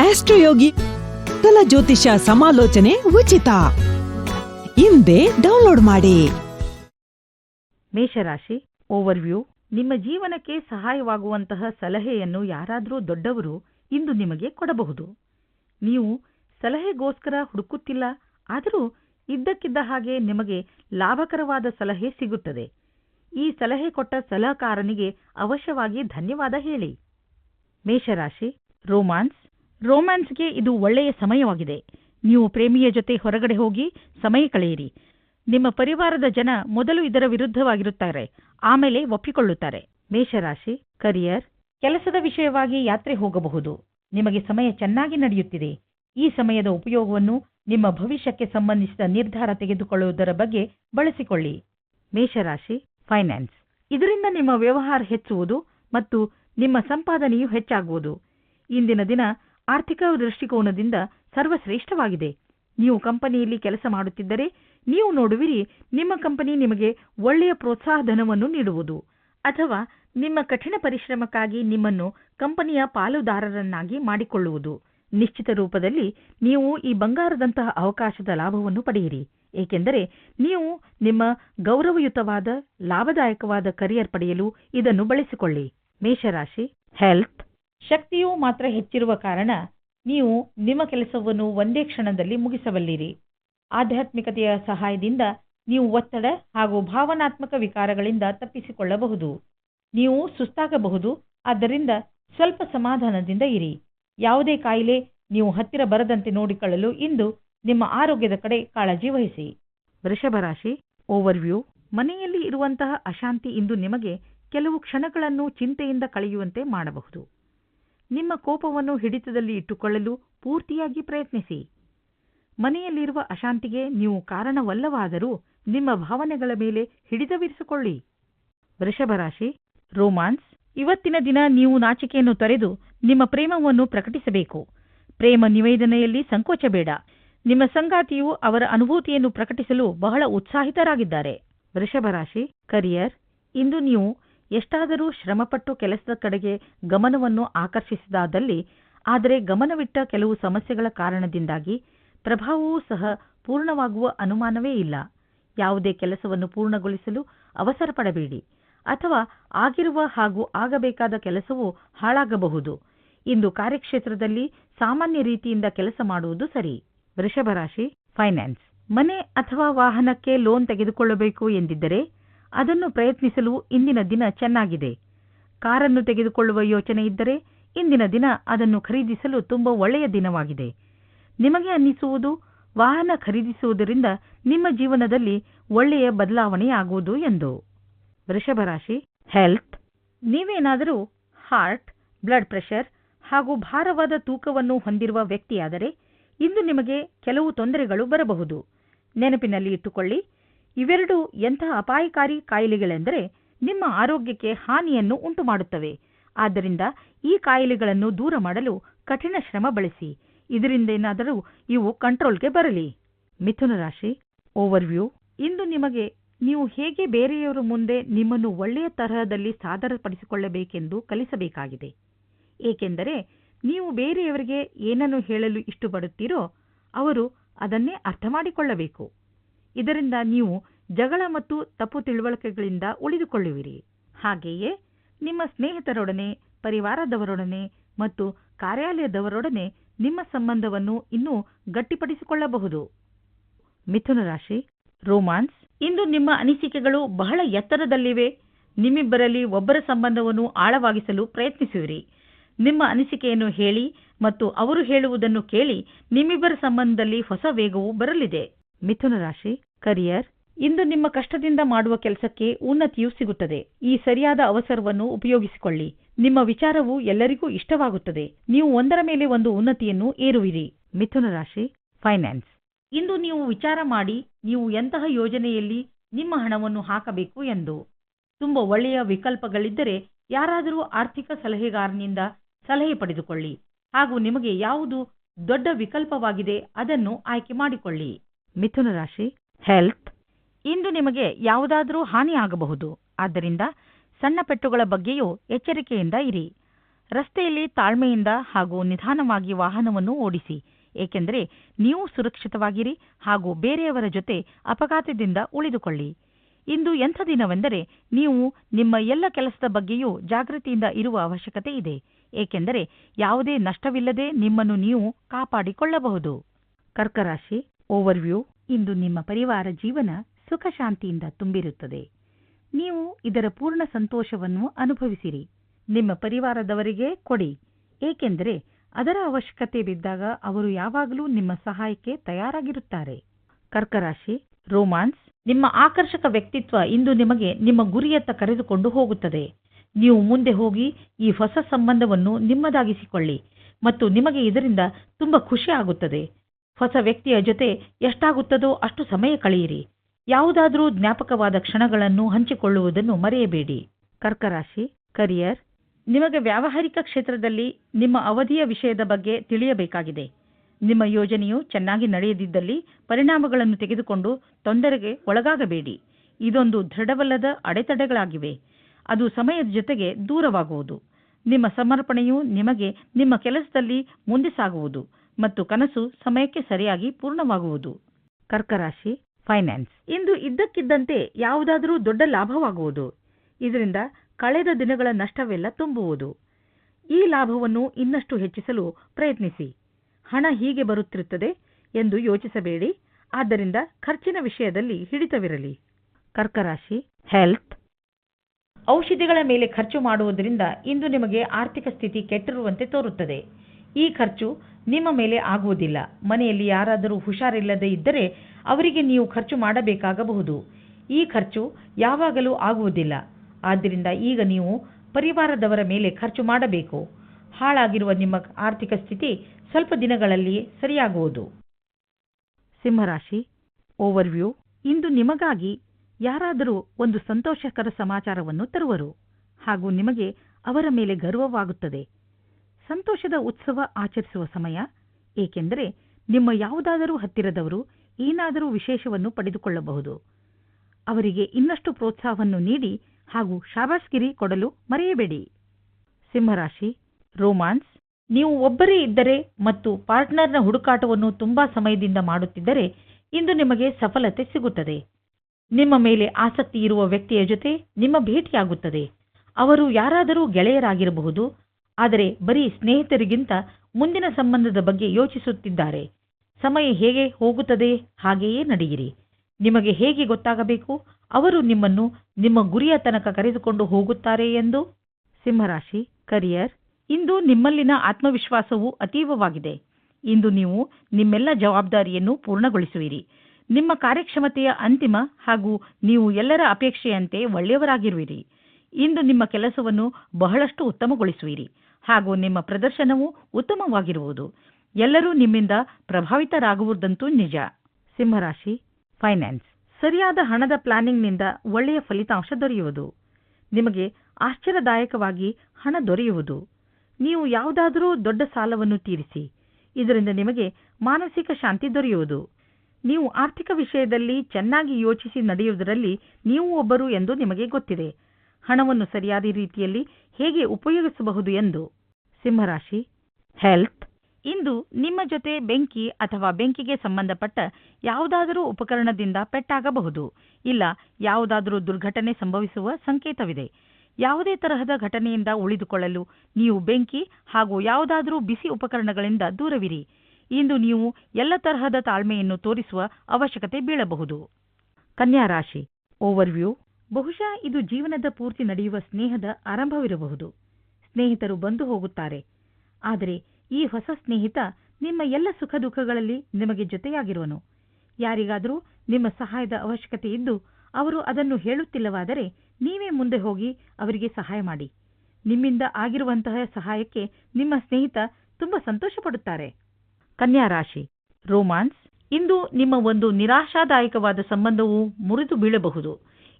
ಆಸ್ಟ್ರೋಯೋಗಿ ಕಲ ಜ್ಯೋತಿಷ ಸಮಾಲೋಚನೆ ಉಚಿತ. ಹಿಂದೆ ಡೌನ್ಲೋಡ್ ಮಾಡಿ. ಮೇಷರಾಶಿ, ಓವರ್ವ್ಯೂ, ನಿಮ್ಮ ಜೀವನಕ್ಕೆ ಸಹಾಯವಾಗುವಂತಹ ಸಲಹೆಯನ್ನು ಯಾರಾದರೂ ದೊಡ್ಡವರು ಇಂದು ನಿಮಗೆ ಕೊಡಬಹುದು. ನೀವು ಸಲಹೆಗೋಸ್ಕರ ಹುಡುಕುತ್ತಿಲ್ಲ, ಆದರೂ ಇದ್ದಕ್ಕಿದ್ದ ಹಾಗೆ ನಿಮಗೆ ಲಾಭಕರವಾದ ಸಲಹೆ ಸಿಗುತ್ತದೆ. ಈ ಸಲಹೆ ಕೊಟ್ಟ ಸಲಹಕಾರನಿಗೆ ಅವಶ್ಯವಾಗಿ ಧನ್ಯವಾದ ಹೇಳಿ. ಮೇಷರಾಶಿ, ರೋಮಾನ್ಸ್ ರೋಮ್ಯಾನ್ಸ್ಗೆ ಇದು ಒಳ್ಳೆಯ ಸಮಯವಾಗಿದೆ. ನೀವು ಪ್ರೇಮಿಯ ಜೊತೆ ಹೊರಗಡೆ ಹೋಗಿ ಸಮಯ ಕಳೆಯಿರಿ. ನಿಮ್ಮ ಪರಿವಾರದ ಜನ ಮೊದಲು ಇದರ ವಿರುದ್ಧವಾಗಿರುತ್ತಾರೆ. ಆಮೇಲೆ ಒಪ್ಪಿಕೊಳ್ಳುತ್ತಾರೆ. ಮೇಷರಾಶಿ, ಕರಿಯರ್, ಕೆಲಸದ ವಿಷಯವಾಗಿ ಯಾತ್ರೆ ಹೋಗಬಹುದು. ನಿಮಗೆ ಸಮಯ ಚೆನ್ನಾಗಿ ನಡೆಯುತ್ತಿದೆ. ಈ ಸಮಯದ ಉಪಯೋಗವನ್ನು ನಿಮ್ಮ ಭವಿಷ್ಯಕ್ಕೆ ಸಂಬಂಧಿಸಿದ ನಿರ್ಧಾರ ತೆಗೆದುಕೊಳ್ಳುವುದರ ಬಗ್ಗೆ ಬಳಸಿಕೊಳ್ಳಿ. ಮೇಷರಾಶಿ, ಫೈನಾನ್ಸ್. ಇದರಿಂದ ನಿಮ್ಮ ವ್ಯವಹಾರ ಹೆಚ್ಚುವುದು ಮತ್ತು ನಿಮ್ಮ ಸಂಪಾದನೆಯು ಹೆಚ್ಚಾಗುವುದು. ಇಂದಿನ ದಿನ ಆರ್ಥಿಕ ದೃಷ್ಟಿಕೋನದಿಂದ ಸರ್ವಶ್ರೇಷ್ಠವಾಗಿದೆ. ನೀವು ಕಂಪನಿಯಲ್ಲಿ ಕೆಲಸ ಮಾಡುತ್ತಿದ್ದರೆ ನೀವು ನೋಡುವಿರಿ, ನಿಮ್ಮ ಕಂಪನಿ ನಿಮಗೆ ಒಳ್ಳೆಯ ಪ್ರೋತ್ಸಾಹಧನವನ್ನು ನೀಡುವುದು ಅಥವಾ ನಿಮ್ಮ ಕಠಿಣ ಪರಿಶ್ರಮಕ್ಕಾಗಿ ನಿಮ್ಮನ್ನು ಕಂಪನಿಯ ಪಾಲುದಾರರನ್ನಾಗಿ ಮಾಡಿಕೊಳ್ಳುವುದು. ನಿಶ್ಚಿತ ರೂಪದಲ್ಲಿ ನೀವು ಈ ಬಂಗಾರದಂತಹ ಅವಕಾಶದ ಲಾಭವನ್ನು ಪಡೆಯಿರಿ. ಏಕೆಂದರೆ ನೀವು ನಿಮ್ಮ ಗೌರವಯುತವಾದ, ಲಾಭದಾಯಕವಾದ ಕರಿಯರ್ ಪಡೆಯಲು ಇದನ್ನು ಬಳಸಿಕೊಳ್ಳಿ. ಮೇಷರಾಶಿ ಹೆಲ್ತ್ ಶಕ್ತಿಯು ಮಾತ್ರ ಹೆಚ್ಚಿರುವ ಕಾರಣ ನೀವು ನಿಮ್ಮ ಕೆಲಸವನ್ನು ಒಂದೇ ಕ್ಷಣದಲ್ಲಿ ಮುಗಿಸಬಲ್ಲಿರಿ. ಆಧ್ಯಾತ್ಮಿಕತೆಯ ಸಹಾಯದಿಂದ ನೀವು ಒತ್ತಡ ಹಾಗೂ ಭಾವನಾತ್ಮಕ ವಿಕಾರಗಳಿಂದ ತಪ್ಪಿಸಿಕೊಳ್ಳಬಹುದು. ನೀವು ಸುಸ್ತಾಗಬಹುದು, ಆದ್ದರಿಂದ ಸ್ವಲ್ಪ ಸಮಾಧಾನದಿಂದ ಇರಿ. ಯಾವುದೇ ಕಾಯಿಲೆ ನೀವು ಹತ್ತಿರ ಬರದಂತೆ ನೋಡಿಕೊಳ್ಳಲು ಇಂದು ನಿಮ್ಮ ಆರೋಗ್ಯದ ಕಡೆ ಕಾಳಜಿ ವಹಿಸಿ. ವೃಷಭ ರಾಶಿ ಓವರ್ವ್ಯೂ, ಮನೆಯಲ್ಲಿ ಇರುವಂತಹ ಅಶಾಂತಿ ಇಂದು ನಿಮಗೆ ಕೆಲವು ಕ್ಷಣಗಳನ್ನು ಚಿಂತೆಯಿಂದ ಕಳೆಯುವಂತೆ ಮಾಡಬಹುದು. ನಿಮ್ಮ ಕೋಪವನ್ನು ಹಿಡಿತದಲ್ಲಿ ಇಟ್ಟುಕೊಳ್ಳಲು ಪೂರ್ತಿಯಾಗಿ ಪ್ರಯತ್ನಿಸಿ. ಮನೆಯಲ್ಲಿರುವ ಅಶಾಂತಿಗೆ ನೀವು ಕಾರಣವಲ್ಲವಾದರೂ ನಿಮ್ಮ ಭಾವನೆಗಳ ಮೇಲೆ ಹಿಡಿತವಿರಿಸಿಕೊಳ್ಳಿ. ವೃಷಭರಾಶಿ ರೋಮಾನ್ಸ್, ಇವತ್ತಿನ ದಿನ ನೀವು ನಾಚಿಕೆಯನ್ನು ತೊರೆದು ನಿಮ್ಮ ಪ್ರೇಮವನ್ನು ಪ್ರಕಟಿಸಬೇಕು. ಪ್ರೇಮ ನಿವೇದನೆಯಲ್ಲಿ ಸಂಕೋಚ ಬೇಡ. ನಿಮ್ಮ ಸಂಗಾತಿಯು ಅವರ ಅನುಭೂತಿಯನ್ನು ಪ್ರಕಟಿಸಲು ಬಹಳ ಉತ್ಸಾಹಿತರಾಗಿದ್ದಾರೆ. ವೃಷಭರಾಶಿ ಕರಿಯರ್, ಇಂದು ನೀವು ಎಷ್ಟಾದರೂ ಶ್ರಮಪಟ್ಟು ಕೆಲಸದ ಕಡೆಗೆ ಗಮನವನ್ನು ಆಕರ್ಷಿಸಿದಾದಲ್ಲಿ, ಆದರೆ ಗಮನವಿಟ್ಟ ಕೆಲವು ಸಮಸ್ಯೆಗಳ ಕಾರಣದಿಂದಾಗಿ ಪ್ರಭಾವವೂ ಸಹ ಪೂರ್ಣವಾಗುವ ಅನುಮಾನವೇ ಇಲ್ಲ. ಯಾವುದೇ ಕೆಲಸವನ್ನು ಪೂರ್ಣಗೊಳಿಸಲು ಅವಸರ ಅಥವಾ ಆಗಿರುವ ಹಾಗೂ ಆಗಬೇಕಾದ ಕೆಲಸವು ಹಾಳಾಗಬಹುದು. ಇಂದು ಕಾರ್ಯಕ್ಷೇತ್ರದಲ್ಲಿ ಸಾಮಾನ್ಯ ರೀತಿಯಿಂದ ಕೆಲಸ ಮಾಡುವುದು ಸರಿ. ವೃಷಭ ರಾಶಿ ಫೈನಾನ್ಸ್. ಮನೆ ಅಥವಾ ವಾಹನಕ್ಕೆ ಲೋನ್ ತೆಗೆದುಕೊಳ್ಳಬೇಕು ಎಂದಿದ್ದರೆ ಅದನ್ನು ಪ್ರಯತ್ನಿಸಲು ಇಂದಿನ ದಿನ ಚೆನ್ನಾಗಿದೆ. ಕಾರನ್ನು ತೆಗೆದುಕೊಳ್ಳುವ ಯೋಚನೆ ಇದ್ದರೆ ಇಂದಿನ ದಿನ ಅದನ್ನು ಖರೀದಿಸಲು ತುಂಬಾ ಒಳ್ಳೆಯ ದಿನವಾಗಿದೆ. ನಿಮಗೆ ಅನ್ನಿಸುವುದು, ವಾಹನ ಖರೀದಿಸುವುದರಿಂದ ನಿಮ್ಮ ಜೀವನದಲ್ಲಿ ಒಳ್ಳೆಯ ಬದಲಾವಣೆಯಾಗುವುದು ಎಂದು. ವೃಷಭ ರಾಶಿ ಹೆಲ್ತ್ ನೀವೇನಾದರೂ ಹಾರ್ಟ್ ಬ್ಲಡ್ ಪ್ರೆಷರ್ ಹಾಗೂ ಭಾರವಾದ ತೂಕವನ್ನು ಹೊಂದಿರುವ ವ್ಯಕ್ತಿಯಾದರೆ ಇಂದು ನಿಮಗೆ ಕೆಲವು ತೊಂದರೆಗಳು ಬರಬಹುದು. ನೆನಪಿನಲ್ಲಿ ಇಟ್ಟುಕೊಳ್ಳಿ ಇವೆರಡು ಎಂಥ ಅಪಾಯಕಾರಿ ಕಾಯಿಲೆಗಳೆಂದರೆ ನಿಮ್ಮ ಆರೋಗ್ಯಕ್ಕೆ ಹಾನಿಯನ್ನು ಉಂಟುಮಾಡುತ್ತವೆ. ಆದ್ದರಿಂದ ಈ ಕಾಯಿಲೆಗಳನ್ನು ದೂರ ಮಾಡಲು ಕಠಿಣ ಶ್ರಮ ಬಳಸಿ. ಇದರಿಂದೇನಾದರೂ ಇವು ಕಂಟ್ರೋಲ್ಗೆ ಬರಲಿ. ಮಿಥುನ ರಾಶಿ ಓವರ್ವ್ಯೂ. ಇಂದು ನಿಮಗೆ ನೀವು ಹೇಗೆ ಬೇರೆಯವರ ಮುಂದೆ ನಿಮ್ಮನ್ನು ಒಳ್ಳೆಯ ತರಹದಲ್ಲಿ ಸಾದರಪಡಿಸಿಕೊಳ್ಳಬೇಕೆಂದು ಕಲಿಸಬೇಕಾಗಿದೆ. ಏಕೆಂದರೆ ನೀವು ಬೇರೆಯವರಿಗೆ ಏನನ್ನು ಹೇಳಲು ಇಷ್ಟಪಡುತ್ತೀರೋ ಅವರು ಅದನ್ನೇ ಅರ್ಥ ಮಾಡಿಕೊಳ್ಳಬೇಕು ಇದರಿಂದ ನೀವು ಜಗಳ ಮತ್ತು ತಪ್ಪು ತಿಳುವಳಿಕೆಗಳಿಂದ ಉಳಿದುಕೊಳ್ಳುವಿರಿ. ಹಾಗೆಯೇ ನಿಮ್ಮ ಸ್ನೇಹಿತರೊಡನೆ, ಪರಿವಾರದವರೊಡನೆ ಮತ್ತು ಕಾರ್ಯಾಲಯದವರೊಡನೆ ನಿಮ್ಮ ಸಂಬಂಧವನ್ನು ಇನ್ನೂ ಗಟ್ಟಿಪಡಿಸಿಕೊಳ್ಳಬಹುದು. ಮಿಥುನ ರಾಶಿ, ರೋಮಾನ್ಸ್. ಇಂದು ನಿಮ್ಮ ಅನಿಸಿಕೆಗಳು ಬಹಳ ಎತ್ತರದಲ್ಲಿವೆ. ನಿಮ್ಮಿಬ್ಬರಲ್ಲಿ ಒಬ್ಬರ ಸಂಬಂಧವನ್ನು ಆಳವಾಗಿಸಲು ಪ್ರಯತ್ನಿಸುವಿರಿ. ನಿಮ್ಮ ಅನಿಸಿಕೆಯನ್ನು ಹೇಳಿ ಮತ್ತು ಅವರು ಹೇಳುವುದನ್ನು ಕೇಳಿ ನಿಮ್ಮಿಬ್ಬರ ಸಂಬಂಧದಲ್ಲಿ ಹೊಸ ವೇಗವು ಬರಲಿದೆ. ಮಿಥುನ ರಾಶಿ ಕರಿಯರ್ ಇಂದು ನಿಮ್ಮ ಕಷ್ಟದಿಂದ ಮಾಡುವ ಕೆಲಸಕ್ಕೆ ಉನ್ನತಿಯು ಸಿಗುತ್ತದೆ. ಈ ಸರಿಯಾದ ಅವಸರವನ್ನು ಉಪಯೋಗಿಸಿಕೊಳ್ಳಿ. ನಿಮ್ಮ ವಿಚಾರವು ಎಲ್ಲರಿಗೂ ಇಷ್ಟವಾಗುತ್ತದೆ. ನೀವು ಒಂದರ ಮೇಲೆ ಒಂದು ಉನ್ನತಿಯನ್ನು ಏರುವಿರಿ. ಮಿಥುನ ರಾಶಿ ಫೈನಾನ್ಸ್ ಇಂದು ನೀವು ವಿಚಾರ ಮಾಡಿ, ನೀವು ಎಂತಹ ಯೋಜನೆಯಲ್ಲಿ ನಿಮ್ಮ ಹಣವನ್ನು ಹಾಕಬೇಕು ಎಂದು. ತುಂಬಾ ಒಳ್ಳೆಯ ವಿಕಲ್ಪಗಳಿದ್ದರೆ ಯಾರಾದರೂ ಆರ್ಥಿಕ ಸಲಹೆಗಾರನಿಂದ ಸಲಹೆ ಪಡೆದುಕೊಳ್ಳಿ. ಹಾಗೂ ನಿಮಗೆ ಯಾವುದು ದೊಡ್ಡ ವಿಕಲ್ಪವಾಗಿದೆ ಅದನ್ನು ಆಯ್ಕೆ ಮಾಡಿಕೊಳ್ಳಿ. ಮಿಥುನ ರಾಶಿ ಹೆಲ್ತ್ ಇಂದು ನಿಮಗೆ ಯಾವುದಾದರೂ ಹಾನಿಯಾಗಬಹುದು ಆದ್ದರಿಂದ ಸಣ್ಣ ಪೆಟ್ಟುಗಳ ಬಗ್ಗೆಯೂ ಎಚ್ಚರಿಕೆಯಿಂದ ಇರಿ. ರಸ್ತೆಯಲ್ಲಿ ತಾಳ್ಮೆಯಿಂದ ಹಾಗೂ ನಿಧಾನವಾಗಿ ವಾಹನವನ್ನು ಓಡಿಸಿ. ಏಕೆಂದರೆ ನೀವು ಸುರಕ್ಷಿತವಾಗಿರಿ ಹಾಗೂ ಬೇರೆಯವರ ಜೊತೆ ಅಪಘಾತದಿಂದ ಉಳಿದುಕೊಳ್ಳಿ. ಇಂದು ಎಂಥ ದಿನವೆಂದರೆ ನೀವು ನಿಮ್ಮ ಎಲ್ಲ ಕೆಲಸದ ಬಗ್ಗೆಯೂ ಜಾಗೃತಿಯಿಂದ ಇರುವ ಅವಶ್ಯಕತೆ ಇದೆ. ಏಕೆಂದರೆ ಯಾವುದೇ ನಷ್ಟವಿಲ್ಲದೆ ನಿಮ್ಮನ್ನು ನೀವು ಕಾಪಾಡಿಕೊಳ್ಳಬಹುದು. ಕರ್ಕರಾಶಿ ಓವರ್ವ್ಯೂ ಇಂದು ನಿಮ್ಮ ಪರಿವಾರ ಜೀವನ ಸುಖ ಶಾಂತಿಯಿಂದ ತುಂಬಿರುತ್ತದೆ. ನೀವು ಇದರ ಪೂರ್ಣ ಸಂತೋಷವನ್ನು ಅನುಭವಿಸಿರಿ. ನಿಮ್ಮ ಪರಿವಾರದವರಿಗೆ ಕೊಡಿ. ಏಕೆಂದರೆ ಅದರ ಅವಶ್ಯಕತೆ ಬಿದ್ದಾಗ ಅವರು ಯಾವಾಗಲೂ ನಿಮ್ಮ ಸಹಾಯಕ್ಕೆ ತಯಾರಾಗಿರುತ್ತಾರೆ. ಕರ್ಕರಾಶಿ, ರೋಮಾನ್ಸ್, ನಿಮ್ಮ ಆಕರ್ಷಕ ವ್ಯಕ್ತಿತ್ವ ಇಂದು ನಿಮಗೆ ನಿಮ್ಮ ಗುರಿಯತ್ತ ಕರೆದುಕೊಂಡು ಹೋಗುತ್ತದೆ. ನೀವು ಮುಂದೆ ಹೋಗಿ ಈ ಹೊಸ ಸಂಬಂಧವನ್ನು ನಿಮ್ಮದಾಗಿಸಿಕೊಳ್ಳಿ ಮತ್ತು ನಿಮಗೆ ಇದರಿಂದ ತುಂಬ ಖುಷಿ ಆಗುತ್ತದೆ. ಹೊಸ ವ್ಯಕ್ತಿಯ ಜೊತೆ ಎಷ್ಟಾಗುತ್ತದೋ ಅಷ್ಟು ಸಮಯ ಕಳೆಯಿರಿ. ಯಾವುದಾದರೂ ಜ್ಞಾಪಕವಾದ ಕ್ಷಣಗಳನ್ನು ಹಂಚಿಕೊಳ್ಳುವುದನ್ನು ಮರೆಯಬೇಡಿ. ಕರ್ಕರಾಶಿ, ಕರಿಯರ್, ನಿಮಗೆ ವ್ಯಾವಹಾರಿಕ ಕ್ಷೇತ್ರದಲ್ಲಿ ನಿಮ್ಮ ಅವಧಿಯ ವಿಷಯದ ಬಗ್ಗೆ ತಿಳಿಯಬೇಕಾಗಿದೆ. ನಿಮ್ಮ ಯೋಜನೆಯು ಚೆನ್ನಾಗಿ ನಡೆಯದಿದ್ದಲ್ಲಿ ಪರಿಣಾಮಗಳನ್ನು ತೆಗೆದುಕೊಂಡು ತೊಂದರೆಗೆ ಒಳಗಾಗಬೇಡಿ. ಇದೊಂದು ದೃಢವಲ್ಲದ ಅಡೆತಡೆಗಳಾಗಿವೆ. ಅದು ಸಮಯದ ಜೊತೆಗೆ ದೂರವಾಗುವುದು. ನಿಮ್ಮ ಸಮರ್ಪಣೆಯು ನಿಮಗೆ ನಿಮ್ಮ ಕೆಲಸದಲ್ಲಿ ಮುಂದೆ ಸಾಗುವುದು. ಮತ್ತು ಕನಸು ಸಮಯಕ್ಕೆ ಸರಿಯಾಗಿ ಪೂರ್ಣವಾಗುವುದು. ಕರ್ಕರಾಶಿ ಫೈನಾನ್ಸ್ ಇಂದು ಇದ್ದಕ್ಕಿದ್ದಂತೆ ಯಾವುದಾದರೂ ದೊಡ್ಡ ಲಾಭವಾಗುವುದು. ಇದರಿಂದ ಕಳೆದ ದಿನಗಳ ನಷ್ಟವೆಲ್ಲ ತುಂಬುವುದು. ಈ ಲಾಭವನ್ನು ಇನ್ನಷ್ಟು ಹೆಚ್ಚಿಸಲು ಪ್ರಯತ್ನಿಸಿ. ಹಣ ಹೀಗೆ ಬರುತ್ತಿರುತ್ತದೆ ಎಂದು ಯೋಚಿಸಬೇಡಿ. ಆದ್ದರಿಂದ ಖರ್ಚಿನ ವಿಷಯದಲ್ಲಿ ಹಿಡಿತವಿರಲಿ. ಕರ್ಕರಾಶಿ ಹೆಲ್ತ್ ಔಷಧಿಗಳ ಮೇಲೆ ಖರ್ಚು ಮಾಡುವುದರಿಂದ ಇಂದು ನಿಮಗೆ ಆರ್ಥಿಕ ಸ್ಥಿತಿ ಕೆಟ್ಟಿರುವಂತೆ ತೋರುತ್ತದೆ. ಈ ಖರ್ಚು ನಿಮ್ಮ ಮೇಲೆ ಆಗುವುದಿಲ್ಲ. ಮನೆಯಲ್ಲಿ ಯಾರಾದರೂ ಹುಷಾರಿಲ್ಲದೆ ಇದ್ದರೆ ಅವರಿಗೆ ನೀವು ಖರ್ಚು ಮಾಡಬೇಕಾಗಬಹುದು. ಈ ಖರ್ಚು ಯಾವಾಗಲೂ ಆಗುವುದಿಲ್ಲ. ಆದ್ದರಿಂದ ಈಗ ನೀವು ಪರಿವಾರದವರ ಮೇಲೆ ಖರ್ಚು ಮಾಡಬೇಕು. ಹಾಳಾಗಿರುವ ನಿಮ್ಮ ಆರ್ಥಿಕ ಸ್ಥಿತಿ ಸ್ವಲ್ಪ ದಿನಗಳಲ್ಲಿಯೇ ಸರಿಯಾಗುವುದು. ಸಿಂಹರಾಶಿ ಓವರ್ವ್ಯೂ ಇಂದು ನಿಮಗಾಗಿ ಯಾರಾದರೂ ಒಂದು ಸಂತೋಷಕರ ಸಮಾಚಾರವನ್ನು ತರುವರು ಹಾಗೂ ನಿಮಗೆ ಅವರ ಮೇಲೆ ಗರ್ವವಾಗುತ್ತದೆ. ಸಂತೋಷದ ಉತ್ಸವ ಆಚರಿಸುವ ಸಮಯ. ಏಕೆಂದರೆ ನಿಮ್ಮ ಯಾವುದಾದರೂ ಹತ್ತಿರದವರು ಏನಾದರೂ ವಿಶೇಷವನ್ನು ಪಡೆದುಕೊಳ್ಳಬಹುದು. ಅವರಿಗೆ ಇನ್ನಷ್ಟು ಪ್ರೋತ್ಸಾಹವನ್ನು ನೀಡಿ ಹಾಗೂ ಶಾಬಾಸ್ಗಿರಿ ಕೊಡಲು ಮರೆಯಬೇಡಿ. ಸಿಂಹರಾಶಿ, ರೋಮಾನ್ಸ್, ನೀವು ಒಬ್ಬರೇ ಇದ್ದರೆ ಮತ್ತು ಪಾರ್ಟ್ನರ್ನ ಹುಡುಕಾಟವನ್ನು ತುಂಬಾ ಸಮಯದಿಂದ ಮಾಡುತ್ತಿದ್ದರೆ ಇಂದು ನಿಮಗೆ ಸಫಲತೆ ಸಿಗುತ್ತದೆ. ನಿಮ್ಮ ಮೇಲೆ ಆಸಕ್ತಿ ಇರುವ ವ್ಯಕ್ತಿಯ ಜೊತೆ ನಿಮ್ಮ ಭೇಟಿಯಾಗುತ್ತದೆ. ಅವರು ಯಾರಾದರೂ ಗೆಳೆಯರಾಗಿರಬಹುದು ಆದರೆ ಬರೀ ಸ್ನೇಹಿತರಿಗಿಂತ ಮುಂದಿನ ಸಂಬಂಧದ ಬಗ್ಗೆ ಯೋಚಿಸುತ್ತಿದ್ದಾರೆ. ಸಮಯ ಹೇಗೆ ಹೋಗುತ್ತದೆ, ಹಾಗೆಯೇ ನಡೆಯಿರಿ. ನಿಮಗೆ ಹೇಗೆ ಗೊತ್ತಾಗಬೇಕು? ಅವರು ನಿಮ್ಮನ್ನು ನಿಮ್ಮ ಗುರಿಯ ತನಕ ಕರೆದುಕೊಂಡು ಹೋಗುತ್ತಾರೆ ಎಂದು? ಸಿಂಹರಾಶಿ, ಕರಿಯರ್, ಇಂದು ನಿಮ್ಮಲ್ಲಿನ ಆತ್ಮವಿಶ್ವಾಸವು ಅತೀವವಾಗಿದೆ. ಇಂದು ನೀವು ನಿಮ್ಮೆಲ್ಲ ಜವಾಬ್ದಾರಿಯನ್ನು ಪೂರ್ಣಗೊಳಿಸುವಿರಿ. ನಿಮ್ಮ ಕಾರ್ಯಕ್ಷಮತೆಯ ಅಂತಿಮ ಹಾಗೂ ನೀವು ಎಲ್ಲರ ಅಪೇಕ್ಷೆಯಂತೆ ಒಳ್ಳೆಯವರಾಗಿರುವಿರಿ ಇಂದು ನಿಮ್ಮ ಕೆಲಸವನ್ನು ಬಹಳಷ್ಟು ಉತ್ತಮಗೊಳಿಸುವಿರಿ. ಹಾಗೂ ನಿಮ್ಮ ಪ್ರದರ್ಶನವು ಉತ್ತಮವಾಗಿರುವುದು. ಎಲ್ಲರೂ ನಿಮ್ಮಿಂದ ಪ್ರಭಾವಿತರಾಗುವುದಂತೂ ನಿಜ. ಸಿಂಹರಾಶಿ ಫೈನಾನ್ಸ್ ಸರಿಯಾದ ಹಣದ ಪ್ಲಾನಿಂಗ್ನಿಂದ ಒಳ್ಳೆಯ ಫಲಿತಾಂಶ ದೊರೆಯುವುದು. ನಿಮಗೆ ಆಶ್ಚರ್ಯದಾಯಕವಾಗಿ ಹಣ ದೊರೆಯುವುದು. ನೀವು ಯಾವುದಾದರೂ ದೊಡ್ಡ ಸಾಲವನ್ನು ತೀರಿಸಿ, ಇದರಿಂದ ನಿಮಗೆ ಮಾನಸಿಕ ಶಾಂತಿ ದೊರೆಯುವುದು. ನೀವು ಆರ್ಥಿಕ ವಿಷಯದಲ್ಲಿ ಚೆನ್ನಾಗಿ ಯೋಚಿಸಿ ನಡೆಯುವುದರಲ್ಲಿ ನೀವು ಒಬ್ಬರು ಎಂದು ನಿಮಗೆ ಗೊತ್ತಿದೆ. ಹಣವನ್ನು ಸರಿಯಾದ ರೀತಿಯಲ್ಲಿ ಹೇಗೆ ಉಪಯೋಗಿಸಬಹುದು ಎಂದು. ಸಿಂಹರಾಶಿ ಹೆಲ್ತ್ ಇಂದು ನಿಮ್ಮ ಜೊತೆ ಬೆಂಕಿ ಅಥವಾ ಬೆಂಕಿಗೆ ಸಂಬಂಧಪಟ್ಟ ಯಾವುದಾದರೂ ಉಪಕರಣದಿಂದ ಪೆಟ್ಟಾಗಬಹುದು. ಇಲ್ಲ, ಯಾವುದಾದರೂ ದುರ್ಘಟನೆ ಸಂಭವಿಸುವ ಸಂಕೇತವಿದೆ. ಯಾವುದೇ ತರಹದ ಘಟನೆಯಿಂದ ಉಳಿದುಕೊಳ್ಳಲು ನೀವು ಬೆಂಕಿ ಹಾಗೂ ಯಾವುದಾದರೂ ಬಿಸಿ ಉಪಕರಣಗಳಿಂದ ದೂರವಿರಿ. ಇಂದು ನೀವು ಎಲ್ಲ ತರಹದ ತಾಳ್ಮೆಯನ್ನು ತೋರಿಸುವ ಅವಶ್ಯಕತೆ ಬೀಳಬಹುದು. ಕನ್ಯಾ ರಾಶಿ ಓವರ್ವ್ಯೂ ಬಹುಶಃ ಇದು ಜೀವನದ ಪೂರ್ತಿ ನಡೆಯುವ ಸ್ನೇಹದ ಆರಂಭವಿರಬಹುದು. ಸ್ನೇಹಿತರು ಬಂದು ಹೋಗುತ್ತಾರೆ. ಆದರೆ ಈ ಹೊಸ ಸ್ನೇಹಿತ ನಿಮ್ಮ ಎಲ್ಲ ಸುಖ ದುಃಖಗಳಲ್ಲಿ ನಿಮಗೆ ಜೊತೆಯಾಗಿರುವನು. ಯಾರಿಗಾದರೂ ನಿಮ್ಮ ಸಹಾಯದ ಅವಶ್ಯಕತೆ ಇದ್ದು ಅವರು ಅದನ್ನು ಹೇಳುತ್ತಿಲ್ಲವಾದರೆ ನೀವೇ ಮುಂದೆ ಹೋಗಿ ಅವರಿಗೆ ಸಹಾಯ ಮಾಡಿ. ನಿಮ್ಮಿಂದ ಆಗಿರುವಂತಹ ಸಹಾಯಕ್ಕೆ ನಿಮ್ಮ ಸ್ನೇಹಿತ ತುಂಬಾ ಸಂತೋಷಪಡುತ್ತಾರೆ. ಕನ್ಯಾ ರಾಶಿ, ರೋಮಾನ್ಸ್. ಇಂದು ನಿಮ್ಮ ಒಂದು ನಿರಾಶಾದಾಯಕವಾದ ಸಂಬಂಧವು ಮುರಿದು ಬೀಳಬಹುದು.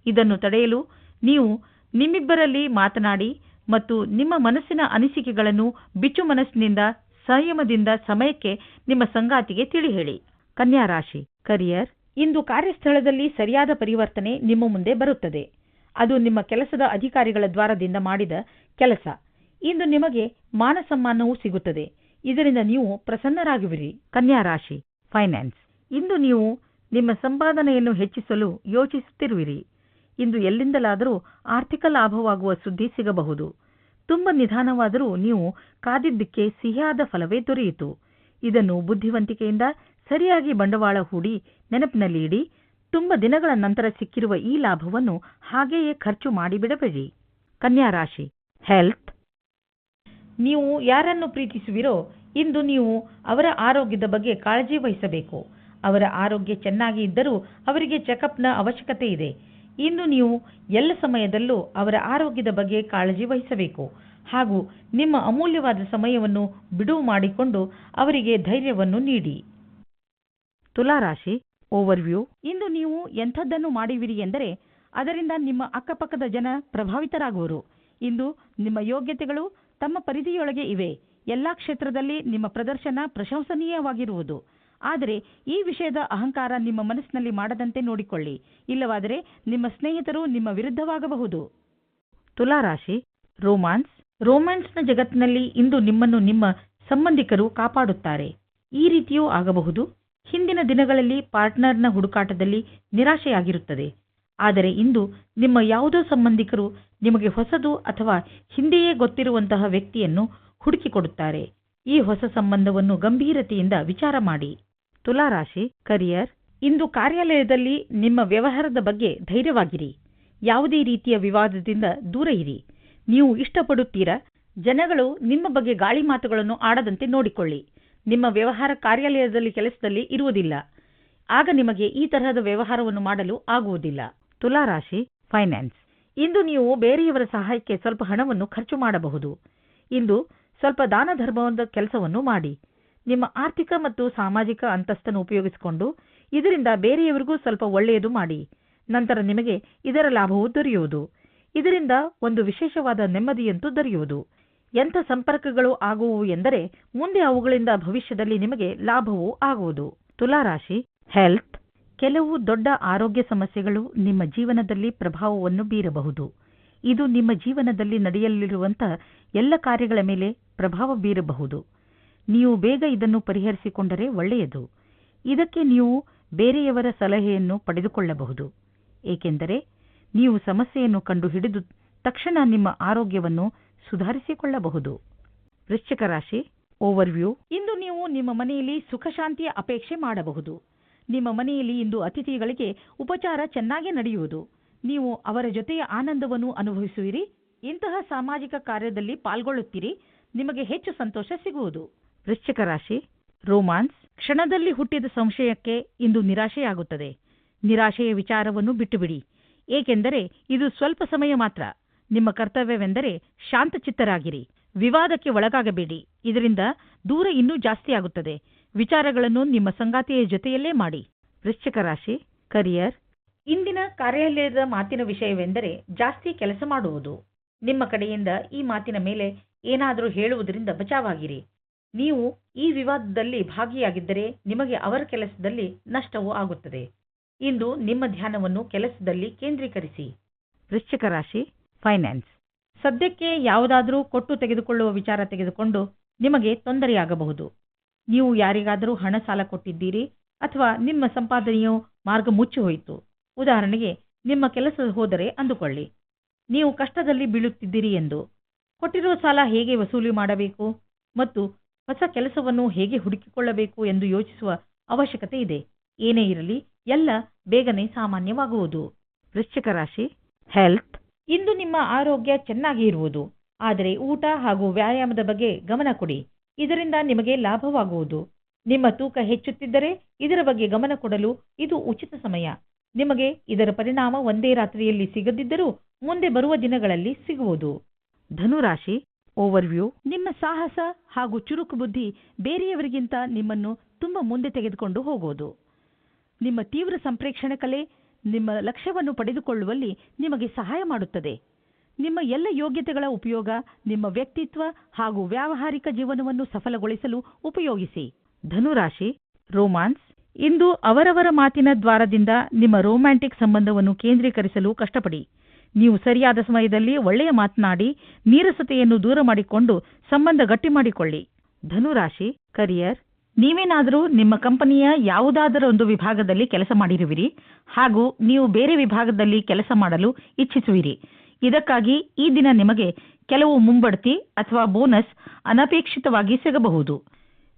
ಇದನ್ನು ತಡೆಯಲು ನೀವು ನಿಮ್ಮಿಬ್ಬರಲ್ಲಿ ಮಾತನಾಡಿ ಮತ್ತು ನಿಮ್ಮ ಮನಸ್ಸಿನ ಅನಿಸಿಕೆಗಳನ್ನು ಬಿಚ್ಚು ಮನಸ್ಸಿನಿಂದ, ಸಂಯಮದಿಂದ, ಸಮಯಕ್ಕೆ ನಿಮ್ಮ ಸಂಗಾತಿಗೆ ತಿಳಿ ಹೇಳಿ ಕನ್ಯಾ ರಾಶಿ ಕರಿಯರ್ ಇಂದು ಕಾರ್ಯಸ್ಥಳದಲ್ಲಿ ಸರಿಯಾದ ಪರಿವರ್ತನೆ ನಿಮ್ಮ ಮುಂದೆ ಬರುತ್ತದೆ. ಅದು ನಿಮ್ಮ ಕೆಲಸದ ಅಧಿಕಾರಿಗಳ ದ್ವಾರದಿಂದ ಮಾಡಿದ ಕೆಲಸ. ಇಂದು ನಿಮಗೆ ಮಾನ ಸಮ್ಮಾನವೂ ಸಿಗುತ್ತದೆ. ಇದರಿಂದ ನೀವು ಪ್ರಸನ್ನರಾಗುವಿರಿ. ಕನ್ಯಾ ರಾಶಿ ಫೈನಾನ್ಸ್ ಇಂದು ನೀವು ನಿಮ್ಮ ಸಂಪಾದನೆಯನ್ನು ಹೆಚ್ಚಿಸಲು ಯೋಚಿಸುತ್ತಿರುವಿರಿ. ಇಂದು ಎಲ್ಲಿಂದಲಾದರೂ ಆರ್ಥಿಕ ಲಾಭವಾಗುವ ಸುದ್ದಿ ಸಿಗಬಹುದು. ತುಂಬ ನಿಧಾನವಾದರೂ ನೀವು ಕಾದಿದ್ದಕ್ಕೆ ಸಿಹಿಯಾದ ಫಲವೇ ದೊರೆಯಿತು. ಇದನ್ನು ಬುದ್ಧಿವಂತಿಕೆಯಿಂದ ಸರಿಯಾಗಿ ಬಂಡವಾಳ ಹೂಡಿ ನೆನಪಿನಲ್ಲಿ ಇಡಿ. ತುಂಬ ದಿನಗಳ ನಂತರ ಸಿಕ್ಕಿರುವ ಈ ಲಾಭವನ್ನು ಹಾಗೆಯೇ ಖರ್ಚು ಮಾಡಿಬಿಡಬೇಡಿ. ಕನ್ಯಾ ರಾಶಿ, ಹೆಲ್ತ್. ನೀವು ಯಾರನ್ನು ಪ್ರೀತಿಸುವಿರೋ ಇಂದು ನೀವು ಅವರ ಆರೋಗ್ಯದ ಬಗ್ಗೆ ಕಾಳಜಿ ವಹಿಸಬೇಕು. ಅವರ ಆರೋಗ್ಯ ಚೆನ್ನಾಗಿ ಇದ್ದರೂ ಅವರಿಗೆ ಚೆಕಪ್ನ ಅವಶ್ಯಕತೆ ಇದೆ. ಇಂದು ನೀವು ಎಲ್ಲ ಸಮಯದಲ್ಲೂ ಅವರ ಆರೋಗ್ಯದ ಬಗ್ಗೆ ಕಾಳಜಿ ವಹಿಸಬೇಕು. ಹಾಗೂ ನಿಮ್ಮ ಅಮೂಲ್ಯವಾದ ಸಮಯವನ್ನು ಬಿಡುವು ಮಾಡಿಕೊಂಡು ಅವರಿಗೆ ಧೈರ್ಯವನ್ನು ನೀಡಿ. ತುಲಾರಾಶಿ ಓವರ್ವ್ಯೂ ಇಂದು ನೀವು ಎಂಥದ್ದನ್ನು ಮಾಡುವಿರಿ ಎಂದರೆ ಅದರಿಂದ ನಿಮ್ಮ ಅಕ್ಕಪಕ್ಕದ ಜನ ಪ್ರಭಾವಿತರಾಗುವರು. ಇಂದು ನಿಮ್ಮ ಯೋಗ್ಯತೆಗಳು ತಮ್ಮ ಪರಿಧಿಯೊಳಗೆ ಇವೆ. ಎಲ್ಲಾ ಕ್ಷೇತ್ರದಲ್ಲಿ ನಿಮ್ಮ ಪ್ರದರ್ಶನ ಪ್ರಶಂಸನೀಯವಾಗಿರುವುದು. ಆದರೆ ಈ ವಿಷಯದ ಅಹಂಕಾರ ನಿಮ್ಮ ಮನಸ್ಸಿನಲ್ಲಿ ಮಾಡದಂತೆ ನೋಡಿಕೊಳ್ಳಿ. ಇಲ್ಲವಾದರೆ ನಿಮ್ಮ ಸ್ನೇಹಿತರು ನಿಮ್ಮ ವಿರುದ್ಧವಾಗಬಹುದು. ತುಲಾರಾಶಿ, ರೋಮಾನ್ಸ್. ರೋಮ್ಯಾನ್ಸ್ನ ಜಗತ್ತಿನಲ್ಲಿ ಇಂದು ನಿಮ್ಮನ್ನು ನಿಮ್ಮ ಸಂಬಂಧಿಕರು ಕಾಪಾಡುತ್ತಾರೆ. ಈ ರೀತಿಯೂ ಆಗಬಹುದು. ಹಿಂದಿನ ದಿನಗಳಲ್ಲಿ ಪಾರ್ಟ್ನರ್ನ ಹುಡುಕಾಟದಲ್ಲಿ ನಿರಾಶೆಯಾಗಿರುತ್ತದೆ. ಆದರೆ ಇಂದು ನಿಮ್ಮ ಯಾವುದೋ ಸಂಬಂಧಿಕರು ನಿಮಗೆ ಹೊಸದು ಅಥವಾ ಹಿಂದೆಯೇ ಗೊತ್ತಿರುವಂತಹ ವ್ಯಕ್ತಿಯನ್ನು ಹುಡುಕಿಕೊಡುತ್ತಾರೆ ಈ ಹೊಸ ಸಂಬಂಧವನ್ನು ಗಂಭೀರತೆಯಿಂದ ವಿಚಾರ ಮಾಡಿ. ತುಲಾರಾಶಿ ಕರಿಯರ್ ಇಂದು ಕಾರ್ಯಾಲಯದಲ್ಲಿ ನಿಮ್ಮ ವ್ಯವಹಾರದ ಬಗ್ಗೆ ಧೈರ್ಯವಾಗಿರಿ. ಯಾವುದೇ ರೀತಿಯ ವಿವಾದದಿಂದ ದೂರ ಇರಿ. ನೀವು ಇಷ್ಟಪಡುತ್ತೀರಾ? ಜನಗಳು ನಿಮ್ಮ ಬಗ್ಗೆ ಗಾಳಿ ಮಾತುಗಳನ್ನು ಆಡದಂತೆ ನೋಡಿಕೊಳ್ಳಿ. ನಿಮ್ಮ ವ್ಯವಹಾರ ಕಾರ್ಯಾಲಯದಲ್ಲಿ ಕೆಲಸದಲ್ಲಿ ಇರುವುದಿಲ್ಲ. ಆಗ ನಿಮಗೆ ಈ ತರಹದ ವ್ಯವಹಾರವನ್ನು ಮಾಡಲು ಆಗುವುದಿಲ್ಲ. ತುಲಾರಾಶಿ ಫೈನಾನ್ಸ್ ಇಂದು ನೀವು ಬೇರೆಯವರ ಸಹಾಯಕ್ಕೆ ಸ್ವಲ್ಪ ಹಣವನ್ನು ಖರ್ಚು ಮಾಡಬಹುದು. ಇಂದು ಸ್ವಲ್ಪ ದಾನ ಕೆಲಸವನ್ನು ಮಾಡಿ. ನಿಮ್ಮ ಆರ್ಥಿಕ ಮತ್ತು ಸಾಮಾಜಿಕ ಅಂತಸ್ತನ್ನು ಉಪಯೋಗಿಸಿಕೊಂಡು ಇದರಿಂದ ಬೇರೆಯವರಿಗೂ ಸ್ವಲ್ಪ ಒಳ್ಳೆಯದು ಮಾಡಿ. ನಂತರ ನಿಮಗೆ ಇದರ ಲಾಭವು ದೊರೆಯುವುದು. ಇದರಿಂದ ಒಂದು ವಿಶೇಷವಾದ ನೆಮ್ಮದಿಯಂತೂ ದೊರೆಯುವುದು. ಎಂಥ ಸಂಪರ್ಕಗಳು ಆಗುವು ಎಂದರೆ ಮುಂದೆ ಅವುಗಳಿಂದ ಭವಿಷ್ಯದಲ್ಲಿ ನಿಮಗೆ ಲಾಭವೂ ಆಗುವುದು. ತುಲಾರಾಶಿ, ಹೆಲ್ತ್, ಕೆಲವು ದೊಡ್ಡ ಆರೋಗ್ಯ ಸಮಸ್ಯೆಗಳು ನಿಮ್ಮ ಜೀವನದಲ್ಲಿ ಪ್ರಭಾವವನ್ನು ಬೀರಬಹುದು. ಇದು ನಿಮ್ಮ ಜೀವನದಲ್ಲಿ ನಡೆಯಲಿರುವಂತಹ ಎಲ್ಲ ಕಾರ್ಯಗಳ ಮೇಲೆ ಪ್ರಭಾವ ಬೀರಬಹುದು. ನೀವು ಬೇಗ ಇದನ್ನು ಪರಿಹರಿಸಿಕೊಂಡರೆ ಒಳ್ಳೆಯದು. ಇದಕ್ಕೆ ನೀವು ಬೇರೆಯವರ ಸಲಹೆಯನ್ನು ಪಡೆದುಕೊಳ್ಳಬಹುದು. ಏಕೆಂದರೆ ನೀವು ಸಮಸ್ಯೆಯನ್ನು ಕಂಡುಹಿಡಿದು ತಕ್ಷಣ ನಿಮ್ಮ ಆರೋಗ್ಯವನ್ನು ಸುಧಾರಿಸಿಕೊಳ್ಳಬಹುದು. ವೃಶ್ಚಿಕ ರಾಶಿ ಓವರ್ವ್ಯೂ ಇಂದು ನೀವು ನಿಮ್ಮ ಮನೆಯಲ್ಲಿ ಸುಖಶಾಂತಿಯ ಅಪೇಕ್ಷೆ ಮಾಡಬಹುದು. ನಿಮ್ಮ ಮನೆಯಲ್ಲಿ ಇಂದು ಅತಿಥಿಗಳಿಗೆ ಉಪಚಾರ ಚೆನ್ನಾಗಿ ನಡೆಯುವುದು. ನೀವು ಅವರ ಜೊತೆಯ ಆನಂದವನ್ನು ಅನುಭವಿಸುವಿರಿ. ಇಂತಹ ಸಾಮಾಜಿಕ ಕಾರ್ಯದಲ್ಲಿ ಪಾಲ್ಗೊಳ್ಳುತ್ತೀರಿ. ನಿಮಗೆ ಹೆಚ್ಚು ಸಂತೋಷ ಸಿಗುವುದು. ವೃಶ್ಚಿಕ ರಾಶಿ, ರೋಮಾನ್ಸ್, ಕ್ಷಣದಲ್ಲಿ ಹುಟ್ಟಿದ ಸಂಶಯಕ್ಕೆ ಇಂದು ನಿರಾಶೆಯಾಗುತ್ತದೆ. ನಿರಾಶೆಯ ವಿಚಾರವನ್ನು ಬಿಟ್ಟುಬಿಡಿ. ಏಕೆಂದರೆ ಇದು ಸ್ವಲ್ಪ ಸಮಯ ಮಾತ್ರ. ನಿಮ್ಮ ಕರ್ತವ್ಯವೆಂದರೆ ಶಾಂತಚಿತ್ತರಾಗಿರಿ. ವಿವಾದಕ್ಕೆ ಒಳಗಾಗಬೇಡಿ. ಇದರಿಂದ ದೂರ ಇನ್ನೂ ಜಾಸ್ತಿಯಾಗುತ್ತದೆ ವಿಚಾರಗಳನ್ನು ನಿಮ್ಮ ಸಂಗಾತಿಯ ಜೊತೆಯಲ್ಲೇ ಮಾಡಿ. ವೃಶ್ಚಿಕ ರಾಶಿ, ಕರಿಯರ್, ಇಂದಿನ ಕಾರ್ಯಾಲಯದ ಮಾತಿನ ವಿಷಯವೆಂದರೆ ಜಾಸ್ತಿ ಕೆಲಸ ಮಾಡುವುದು. ನಿಮ್ಮ ಕಡೆಯಿಂದ ಈ ಮಾತಿನ ಮೇಲೆ ಏನಾದರೂ ಹೇಳುವುದರಿಂದ ಬಚಾವಾಗಿರಿ. ನೀವು ಈ ವಿವಾದದಲ್ಲಿ ಭಾಗಿಯಾಗಿದ್ದರೆ ನಿಮಗೆ ಅವರ ಕೆಲಸದಲ್ಲಿ ನಷ್ಟವೂ ಆಗುತ್ತದೆ. ಇಂದು ನಿಮ್ಮ ಧ್ಯಾನವನ್ನು ಕೆಲಸದಲ್ಲಿ ಕೇಂದ್ರೀಕರಿಸಿ. ವೃಶ್ಚಿಕ ರಾಶಿ ಫೈನಾನ್ಸ್ ಸದ್ಯಕ್ಕೆ ಯಾವುದಾದರೂ ಕೊಟ್ಟು ತೆಗೆದುಕೊಳ್ಳುವ ವಿಚಾರ ತೆಗೆದುಕೊಂಡು ನಿಮಗೆ ತೊಂದರೆಯಾಗಬಹುದು. ನೀವು ಯಾರಿಗಾದರೂ ಹಣ ಸಾಲ ಕೊಟ್ಟಿದ್ದೀರಿ ಅಥವಾ ನಿಮ್ಮ ಸಂಪಾದನೆಯು ಮಾರ್ಗ ಮುಚ್ಚಿ ಹೋಯಿತು. ಉದಾಹರಣೆಗೆ ನಿಮ್ಮ ಕೆಲಸ ಹೋದರೆ ಅಂದುಕೊಳ್ಳಿ. ನೀವು ಕಷ್ಟದಲ್ಲಿ ಬೀಳುತ್ತಿದ್ದೀರಿ ಎಂದು. ಕೊಟ್ಟಿರುವ ಸಾಲ ಹೇಗೆ ವಸೂಲಿ ಮಾಡಬೇಕು? ಮತ್ತು ಹೊಸ ಕೆಲಸವನ್ನು ಹೇಗೆ ಹುಡುಕಿಕೊಳ್ಳಬೇಕು ಎಂದು ಯೋಚಿಸುವ ಅವಶ್ಯಕತೆ ಇದೆ. ಏನೇ ಇರಲಿ, ಎಲ್ಲ ಬೇಗನೆ ಸಾಮಾನ್ಯವಾಗುವುದು. ವೃಶ್ಚಿಕ ರಾಶಿ ಹೆಲ್ತ್ ಇಂದು ನಿಮ್ಮ ಆರೋಗ್ಯ ಚೆನ್ನಾಗಿ ಇರುವುದು. ಆದರೆ ಊಟ ಹಾಗೂ ವ್ಯಾಯಾಮದ ಬಗ್ಗೆ ಗಮನ ಕೊಡಿ. ಇದರಿಂದ ನಿಮಗೆ ಲಾಭವಾಗುವುದು. ನಿಮ್ಮ ತೂಕ ಹೆಚ್ಚುತ್ತಿದ್ದರೆ ಇದರ ಬಗ್ಗೆ ಗಮನ ಕೊಡಲು ಇದು ಉಚಿತ ಸಮಯ. ನಿಮಗೆ ಇದರ ಪರಿಣಾಮ ಒಂದೇ ರಾತ್ರಿಯಲ್ಲಿ ಸಿಗದಿದ್ದರೂ ಮುಂದೆ ಬರುವ ದಿನಗಳಲ್ಲಿ ಸಿಗುವುದು. ಧನುರಾಶಿ ಓವರ್ವ್ಯೂ ನಿಮ್ಮ ಸಾಹಸ ಹಾಗೂ ಚುರುಕು ಬುದ್ಧಿ ಬೇರೆಯವರಿಗಿಂತ ನಿಮ್ಮನ್ನು ತುಂಬಾ ಮುಂದೆ ತೆಗೆದುಕೊಂಡು ಹೋಗೋದು. ನಿಮ್ಮ ತೀವ್ರ ಸಂಪ್ರೇಕ್ಷಣ ಕಲೆ ನಿಮ್ಮ ಲಕ್ಷ್ಯವನ್ನು ಪಡೆದುಕೊಳ್ಳುವಲ್ಲಿ ನಿಮಗೆ ಸಹಾಯ ಮಾಡುತ್ತದೆ. ನಿಮ್ಮ ಎಲ್ಲ ಯೋಗ್ಯತೆಗಳ ಉಪಯೋಗ ನಿಮ್ಮ ವ್ಯಕ್ತಿತ್ವ ಹಾಗೂ ವ್ಯಾವಹಾರಿಕ ಜೀವನವನ್ನು ಸಫಲಗೊಳಿಸಲು ಉಪಯೋಗಿಸಿ. ಧನುರಾಶಿ ರೋಮಾನ್ಸ್. ಇಂದು ಅವರವರ ಮಾತಿನ ದ್ವಾರದಿಂದ ನಿಮ್ಮ ರೋಮ್ಯಾಂಟಿಕ್ ಸಂಬಂಧವನ್ನು ಕೇಂದ್ರೀಕರಿಸಲು ಕಷ್ಟಪಡಿ. ನೀವು ಸರಿಯಾದ ಸಮಯದಲ್ಲಿ ಒಳ್ಳೆಯ ಮಾತನಾಡಿ ನೀರಸತೆಯನ್ನು ದೂರ ಮಾಡಿಕೊಂಡು ಸಂಬಂಧ ಗಟ್ಟಿ ಮಾಡಿಕೊಳ್ಳಿ. ಧನುರಾಶಿ ಕರಿಯರ್ ನೀವೇನಾದರೂ ನಿಮ್ಮ ಕಂಪನಿಯ ಯಾವುದಾದರೊಂದು ವಿಭಾಗದಲ್ಲಿ ಕೆಲಸ ಮಾಡಿರುವಿರಿ ಹಾಗೂ ನೀವು ಬೇರೆ ವಿಭಾಗದಲ್ಲಿ ಕೆಲಸ ಮಾಡಲು ಇಚ್ಛಿಸುವಿರಿ. ಇದಕ್ಕಾಗಿ ಈ ದಿನ ನಿಮಗೆ ಕೆಲವು ಮುಂಬಡ್ತಿ ಅಥವಾ ಬೋನಸ್ ಅನಪೇಕ್ಷಿತವಾಗಿ ಸಿಗಬಹುದು.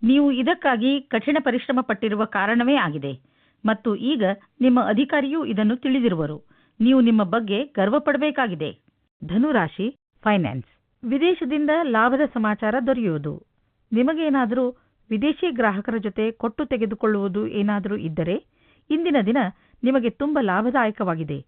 ನೀವು ಇದಕ್ಕಾಗಿ ಕಠಿಣ ಪರಿಶ್ರಮ ಪಟ್ಟಿರುವ ಕಾರಣವೇ ಆಗಿದೆ. ಮತ್ತು ಈಗ ನಿಮ್ಮ ಅಧಿಕಾರಿಯೂ ಇದನ್ನು ತಿಳಿದಿರುವರು. ನೀವು ನಿಮ್ಮ ಬಗ್ಗೆ ಗರ್ವ ಪಡಬೇಕಾಗಿದೆ. ಧನುರಾಶಿ ಫೈನಾನ್ಸ್ ವಿದೇಶದಿಂದ ಲಾಭದ ಸಮಾಚಾರ ದೊರೆಯುವುದು. ನಿಮಗೇನಾದರೂ ವಿದೇಶಿ ಗ್ರಾಹಕರ ಜೊತೆ ಕೊಟ್ಟು ತೆಗೆದುಕೊಳ್ಳುವುದು ಏನಾದರೂ ಇದ್ದರೆ, ಇಂದಿನ ದಿನ ನಿಮಗೆ ತುಂಬ ಲಾಭದಾಯಕವಾಗಿದೆ.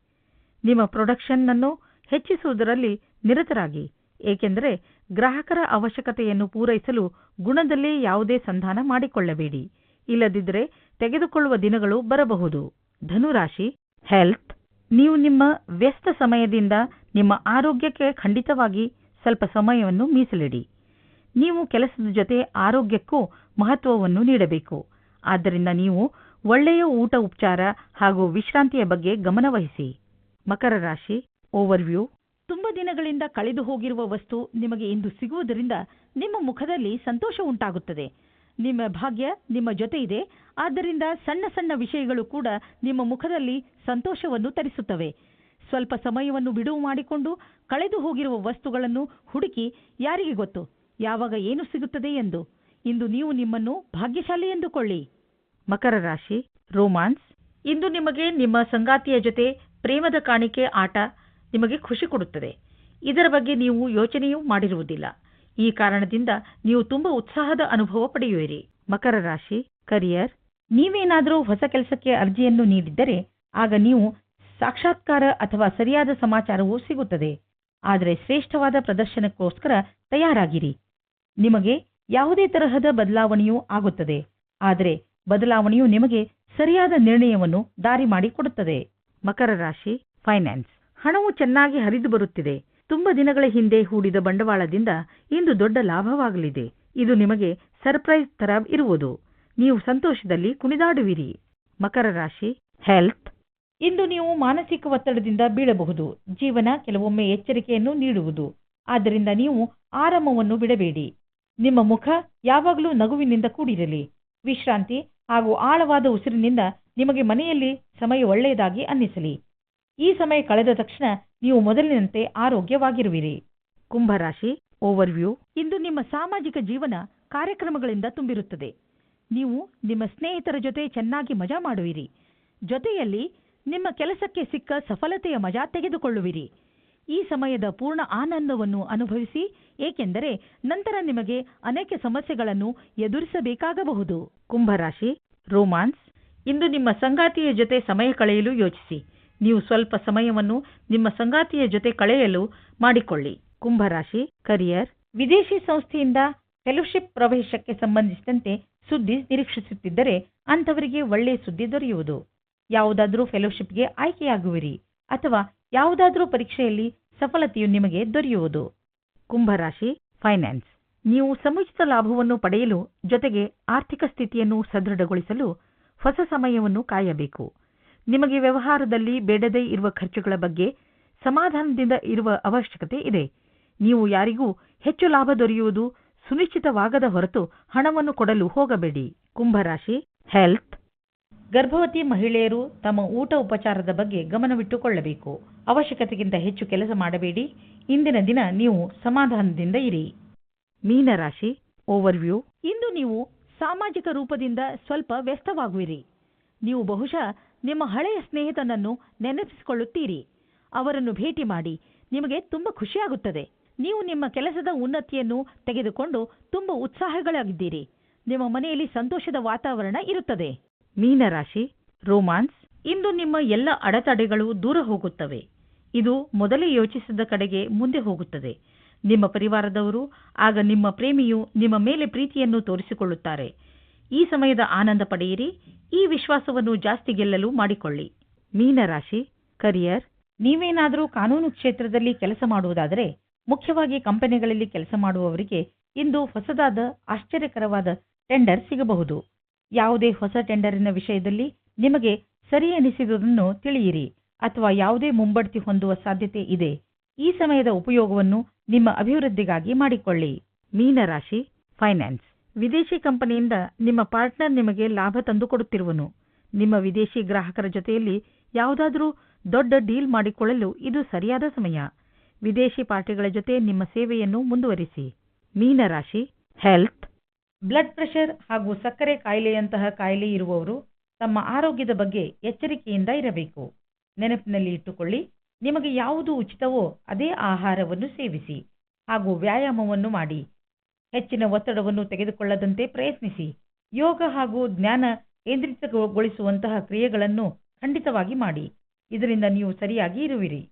ನಿಮ್ಮ ಪ್ರೊಡಕ್ಷನ್ ಅನ್ನು ಹೆಚ್ಚಿಸುವುದರಲ್ಲಿ ನಿರತರಾಗಿ, ಏಕೆಂದರೆ ಗ್ರಾಹಕರ ಅವಶ್ಯಕತೆಯನ್ನು ಪೂರೈಸಲು ಗುಣದಲ್ಲಿ ಯಾವುದೇ ಸಂಧಾನ ಮಾಡಿಕೊಳ್ಳಬೇಡಿ. ಇಲ್ಲದಿದ್ದರೆ ತೆಗೆದುಕೊಳ್ಳುವ ದಿನಗಳು ಬರಬಹುದು. ಧನುರಾಶಿ ಹೆಲ್ತ್ ನೀವು ನಿಮ್ಮ ವ್ಯಸ್ತ ಸಮಯದಿಂದ ನಿಮ್ಮ ಆರೋಗ್ಯಕ್ಕೆ ಖಂಡಿತವಾಗಿ ಸ್ವಲ್ಪ ಸಮಯವನ್ನು ಮೀಸಲಿಡಿ. ನೀವು ಕೆಲಸದ ಜೊತೆ ಆರೋಗ್ಯಕ್ಕೂ ಮಹತ್ವವನ್ನು ನೀಡಬೇಕು. ಆದ್ದರಿಂದ ನೀವು ಒಳ್ಳೆಯ ಊಟ ಉಪಚಾರ ಹಾಗೂ ವಿಶ್ರಾಂತಿಯ ಬಗ್ಗೆ ಗಮನವಹಿಸಿ ಮಕರ ರಾಶಿ ಓವರ್ವ್ಯೂ ತುಂಬ ದಿನಗಳಿಂದ ಕಳೆದು ಹೋಗಿರುವ ವಸ್ತು ನಿಮಗೆ ಇಂದು ಸಿಗುವುದರಿಂದ ನಿಮ್ಮ ಮುಖದಲ್ಲಿ ಸಂತೋಷ ಉಂಟಾಗುತ್ತದೆ. ನಿಮ್ಮ ಭಾಗ್ಯ ನಿಮ್ಮ ಜೊತೆ ಇದೆ ಆದ್ದರಿಂದ ಸಣ್ಣ ಸಣ್ಣ ವಿಷಯಗಳು ಕೂಡ ನಿಮ್ಮ ಮುಖದಲ್ಲಿ ಸಂತೋಷವನ್ನು ತರಿಸುತ್ತವೆ. ಸ್ವಲ್ಪ ಸಮಯವನ್ನು ಬಿಡುವು ಮಾಡಿಕೊಂಡು ಕಳೆದು ಹೋಗಿರುವ ವಸ್ತುಗಳನ್ನು ಹುಡುಕಿ ಯಾರಿಗೆ ಗೊತ್ತು? ಯಾವಾಗ ಏನು ಸಿಗುತ್ತದೆ ಎಂದು? ಇಂದು ನೀವು ನಿಮ್ಮನ್ನು ಭಾಗ್ಯಶಾಲಿ ಎಂದುಕೊಳ್ಳಿ. ಮಕರ ರಾಶಿ, ರೋಮಾನ್ಸ್. ಇಂದು ನಿಮಗೆ ನಿಮ್ಮ ಸಂಗಾತಿಯ ಜೊತೆ ಪ್ರೇಮದ ಕಾಣಿಕೆ, ಆಟ ನಿಮಗೆ ಖುಷಿ ಕೊಡುತ್ತದೆ. ಇದರ ಬಗ್ಗೆ ನೀವು ಯೋಚನೆಯೂ ಮಾಡಿರುವುದಿಲ್ಲ. ಈ ಕಾರಣದಿಂದ ನೀವು ತುಂಬಾ ಉತ್ಸಾಹದ ಅನುಭವ ಪಡೆಯುವಿರಿ. ಮಕರ ರಾಶಿ ಕರಿಯರ್ ನೀವೇನಾದರೂ ಹೊಸ ಕೆಲಸಕ್ಕೆ ಅರ್ಜಿಯನ್ನು ನೀಡಿದ್ದರೆ ಆಗ ನೀವು ಸಾಕ್ಷಾತ್ಕಾರ ಅಥವಾ ಸರಿಯಾದ ಸಮಾಚಾರವೂ ಸಿಗುತ್ತದೆ. ಆದರೆ ಶ್ರೇಷ್ಠವಾದ ಪ್ರದರ್ಶನಕ್ಕೋಸ್ಕರ ತಯಾರಾಗಿರಿ. ನಿಮಗೆ ಯಾವುದೇ ತರಹದ ಬದಲಾವಣೆಯೂ ಆಗುತ್ತದೆ. ಆದರೆ ಬದಲಾವಣೆಯು ನಿಮಗೆ ಸರಿಯಾದ ನಿರ್ಣಯವನ್ನು ದಾರಿ ಮಾಡಿಕೊಡುತ್ತದೆ. ಮಕರ ರಾಶಿ ಫೈನಾನ್ಸ್ ಹಣವು ಚೆನ್ನಾಗಿ ಹರಿದು ಬರುತ್ತಿದೆ. ತುಂಬ ದಿನಗಳ ಹಿಂದೆ ಹೂಡಿದ ಬಂಡವಾಳದಿಂದ ಇಂದು ದೊಡ್ಡ ಲಾಭವಾಗಲಿದೆ. ಇದು ನಿಮಗೆ ಸರ್ಪ್ರೈಸ್ ತರ ಇರುವುದು. ನೀವು ಸಂತೋಷದಲ್ಲಿ ಕುಣಿದಾಡುವಿರಿ. ಮಕರ ರಾಶಿ, ಹೆಲ್ತ್. ಇಂದು ನೀವು ಮಾನಸಿಕ ಒತ್ತಡದಿಂದ ಬೀಳಬಹುದು. ಜೀವನ ಕೆಲವೊಮ್ಮೆ ಎಚ್ಚರಿಕೆಯನ್ನು ನೀಡುವುದು. ಆದ್ದರಿಂದ ನೀವು ಆರಾಮವನ್ನು ಬಿಡಬೇಡಿ. ನಿಮ್ಮ ಮುಖ ಯಾವಾಗಲೂ ನಗುವಿನಿಂದ ಕೂಡಿರಲಿ. ವಿಶ್ರಾಂತಿ ಹಾಗೂ ಆಳವಾದ ಉಸಿರಿನಿಂದ ನಿಮಗೆ ಮನೆಯಲ್ಲಿ ಸಮಯ ಒಳ್ಳೆಯದಾಗಿ ಅನ್ನಿಸಲಿ. ಈ ಸಮಯ ಕಳೆದ ತಕ್ಷಣ ನೀವು ಮೊದಲಿನಂತೆ ಆರೋಗ್ಯವಾಗಿರುವಿರಿ. ಕುಂಭರಾಶಿ ಓವರ್ವ್ಯೂ ಇಂದು ನಿಮ್ಮ ಸಾಮಾಜಿಕ ಜೀವನ ಕಾರ್ಯಕ್ರಮಗಳಿಂದ ತುಂಬಿರುತ್ತದೆ. ನೀವು ನಿಮ್ಮ ಸ್ನೇಹಿತರ ಜೊತೆ ಚೆನ್ನಾಗಿ ಮಜಾ ಮಾಡುವಿರಿ. ಜೊತೆಯಲ್ಲಿ ನಿಮ್ಮ ಕೆಲಸಕ್ಕೆ ಸಿಕ್ಕ ಸಫಲತೆಯ ಮಜಾ ತೆಗೆದುಕೊಳ್ಳುವಿರಿ. ಈ ಸಮಯದ ಪೂರ್ಣ ಆನಂದವನ್ನು ಅನುಭವಿಸಿ, ಏಕೆಂದರೆ ನಂತರ ನಿಮಗೆ ಅನೇಕ ಸಮಸ್ಯೆಗಳನ್ನು ಎದುರಿಸಬೇಕಾಗಬಹುದು. ಕುಂಭರಾಶಿ ರೋಮಾನ್ಸ್ ಇಂದು ನಿಮ್ಮ ಸಂಗಾತಿಯ ಜೊತೆ ಸಮಯ ಕಳೆಯಲು ಯೋಚಿಸಿ. ನೀವು ಸ್ವಲ್ಪ ಸಮಯವನ್ನು ನಿಮ್ಮ ಸಂಗಾತಿಯ ಜೊತೆ ಕಳೆಯಲು ಮಾಡಿಕೊಳ್ಳಿ. ಕುಂಭರಾಶಿ ಕರಿಯರ್ ವಿದೇಶಿ ಸಂಸ್ಥೆಯಿಂದ ಫೆಲೋಶಿಪ್ ಪ್ರವೇಶಕ್ಕೆ ಸಂಬಂಧಿಸಿದಂತೆ ಸುದ್ದಿ ನಿರೀಕ್ಷಿಸುತ್ತಿದ್ದರೆ ಅಂಥವರಿಗೆ ಒಳ್ಳೆಯ ಸುದ್ದಿ ದೊರೆಯುವುದು. ಯಾವುದಾದರೂ ಫೆಲೋಶಿಪ್ಗೆ ಆಯ್ಕೆಯಾಗುವಿರಿ ಅಥವಾ ಯಾವುದಾದರೂ ಪರೀಕ್ಷೆಯಲ್ಲಿ ಸಫಲತೆಯು ನಿಮಗೆ ದೊರೆಯುವುದು. ಕುಂಭರಾಶಿ ಫೈನಾನ್ಸ್ ನೀವು ಸಮುಚಿತ ಲಾಭವನ್ನು ಪಡೆಯಲು ಜೊತೆಗೆ ಆರ್ಥಿಕ ಸ್ಥಿತಿಯನ್ನು ಸದೃಢಗೊಳಿಸಲು ಹೊಸ ಸಮಯವನ್ನು ಕಾಯಬೇಕು. ನಿಮಗೆ ವ್ಯವಹಾರದಲ್ಲಿ ಬೇಡದೇ ಇರುವ ಖರ್ಚುಗಳ ಬಗ್ಗೆ ಸಮಾಧಾನದಿಂದ ಇರುವ ಅವಶ್ಯಕತೆ ಇದೆ. ನೀವು ಯಾರಿಗೂ ಹೆಚ್ಚು ಲಾಭ ದೊರೆಯುವುದು ಸುನಿಶ್ಚಿತವಾಗದ ಹೊರತು ಹಣವನ್ನು ಕೊಡಲು ಹೋಗಬೇಡಿ. ಕುಂಭರಾಶಿ ಹೆಲ್ತ್ ಗರ್ಭವತಿ ಮಹಿಳೆಯರು ತಮ್ಮ ಊಟ ಉಪಚಾರದ ಬಗ್ಗೆ ಗಮನವಿಟ್ಟುಕೊಳ್ಳಬೇಕು. ಅವಶ್ಯಕತೆಗಿಂತ ಹೆಚ್ಚು ಕೆಲಸ ಮಾಡಬೇಡಿ. ಇಂದಿನ ದಿನ ನೀವು ಸಮಾಧಾನದಿಂದ ಇರಿ. ಮೀನರಾಶಿ ಓವರ್ವ್ಯೂ ಇಂದು ನೀವು ಸಾಮಾಜಿಕ ರೂಪದಿಂದ ಸ್ವಲ್ಪ ವ್ಯಸ್ತವಾಗುವಿರಿ. ನೀವು ಬಹುಶಃ ನಿಮ್ಮ ಹಳೆಯ ಸ್ನೇಹಿತನನ್ನು ನೆನಪಿಸಿಕೊಳ್ಳುತ್ತೀರಿ. ಅವರನ್ನು ಭೇಟಿ ಮಾಡಿ ನಿಮಗೆ ತುಂಬ ಖುಷಿಯಾಗುತ್ತದೆ. ನೀವು ನಿಮ್ಮ ಕೆಲಸದ ಉನ್ನತಿಯನ್ನು ತೆಗೆದುಕೊಂಡು ತುಂಬ ಉತ್ಸಾಹಗಳಾಗಿದ್ದೀರಿ. ನಿಮ್ಮ ಮನೆಯಲ್ಲಿ ಸಂತೋಷದ ವಾತಾವರಣ ಇರುತ್ತದೆ. ಮೀನರಾಶಿ, ರೋಮಾನ್ಸ್, ಇಂದು ನಿಮ್ಮ ಎಲ್ಲ ಅಡೆತಡೆಗಳು ದೂರ ಹೋಗುತ್ತವೆ. ಇದು ಮೊದಲೇ ಯೋಚಿಸಿದ ಕಡೆಗೆ ಮುಂದೆ ಹೋಗುತ್ತದೆ. ನಿಮ್ಮ ಪರಿವಾರದವರು, ಆಗ ನಿಮ್ಮ ಪ್ರೇಮಿಯು ನಿಮ್ಮ ಮೇಲೆ ಪ್ರೀತಿಯನ್ನು ತೋರಿಸಿಕೊಳ್ಳುತ್ತಾರೆ. ಈ ಸಮಯದ ಆನಂದ ಪಡೆಯಿರಿ. ಈ ವಿಶ್ವಾಸವನ್ನು ಜಾಸ್ತಿ ಗೆಲ್ಲಲು ಮಾಡಿಕೊಳ್ಳಿ. ಮೀನರಾಶಿ, ಕರಿಯರ್, ನೀವೇನಾದರೂ ಕಾನೂನು ಕ್ಷೇತ್ರದಲ್ಲಿ ಕೆಲಸ ಮಾಡುವುದಾದರೆ ಮುಖ್ಯವಾಗಿ ಕಂಪನಿಗಳಲ್ಲಿ ಕೆಲಸ ಮಾಡುವವರಿಗೆ ಇಂದು ಹೊಸದಾದ ಆಶ್ಚರ್ಯಕರವಾದ ಟೆಂಡರ್ ಸಿಗಬಹುದು. ಯಾವುದೇ ಹೊಸ ಟೆಂಡರಿನ ವಿಷಯದಲ್ಲಿ ನಿಮಗೆ ಸರಿ ಅನಿಸಿದುದನ್ನು ತಿಳಿಯಿರಿ ಅಥವಾ ಯಾವುದೇ ಮುಂಬಡ್ತಿ ಹೊಂದುವ ಸಾಧ್ಯತೆ ಇದೆ. ಈ ಸಮಯದ ಉಪಯೋಗವನ್ನು ನಿಮ್ಮ ಅಭಿವೃದ್ಧಿಗಾಗಿ ಮಾಡಿಕೊಳ್ಳಿ. ಮೀನರಾಶಿ, ಫೈನಾನ್ಸ್. ವಿದೇಶಿ ಕಂಪನಿಯಿಂದ ನಿಮ್ಮ ಪಾರ್ಟ್ನರ್ ನಿಮಗೆ ಲಾಭ ತಂದುಕೊಡುತ್ತಿರುವನು. ನಿಮ್ಮ ವಿದೇಶಿ ಗ್ರಾಹಕರ ಜೊತೆಯಲ್ಲಿ ಯಾವುದಾದರೂ ದೊಡ್ಡ ಡೀಲ್ ಮಾಡಿಕೊಳ್ಳಲು ಇದು ಸರಿಯಾದ ಸಮಯ. ವಿದೇಶಿ ಪಾರ್ಟಿಗಳ ಜೊತೆ ನಿಮ್ಮ ಸೇವೆಯನ್ನು ಮುಂದುವರಿಸಿ. ಮೀನರಾಶಿ ಹೆಲ್ತ್ ಬ್ಲಡ್ ಪ್ರೆಷರ್ ಹಾಗೂ ಸಕ್ಕರೆ ಕಾಯಿಲೆಯಂತಹ ಕಾಯಿಲೆ ಇರುವವರು ತಮ್ಮ ಆರೋಗ್ಯದ ಬಗ್ಗೆ ಎಚ್ಚರಿಕೆಯಿಂದ ಇರಬೇಕು. ನೆನಪಿನಲ್ಲಿ ಇಟ್ಟುಕೊಳ್ಳಿ, ನಿಮಗೆ ಯಾವುದು ಉಚಿತವೋ ಅದೇ ಆಹಾರವನ್ನು ಸೇವಿಸಿ ಹಾಗೂ ವ್ಯಾಯಾಮವನ್ನು ಮಾಡಿ. ಹೆಚ್ಚಿನ ಒತ್ತಡವನ್ನು ತೆಗೆದುಕೊಳ್ಳದಂತೆ ಪ್ರಯತ್ನಿಸಿ. ಯೋಗ ಹಾಗೂ ಜ್ಞಾನ ಕೇಂದ್ರಿತಗೊಳಿಸುವಂತಹ ಕ್ರಿಯೆಗಳನ್ನು ಖಂಡಿತವಾಗಿ ಮಾಡಿ. ಇದರಿಂದ ನೀವು ಸರಿಯಾಗಿ ಇರುವಿರಿ.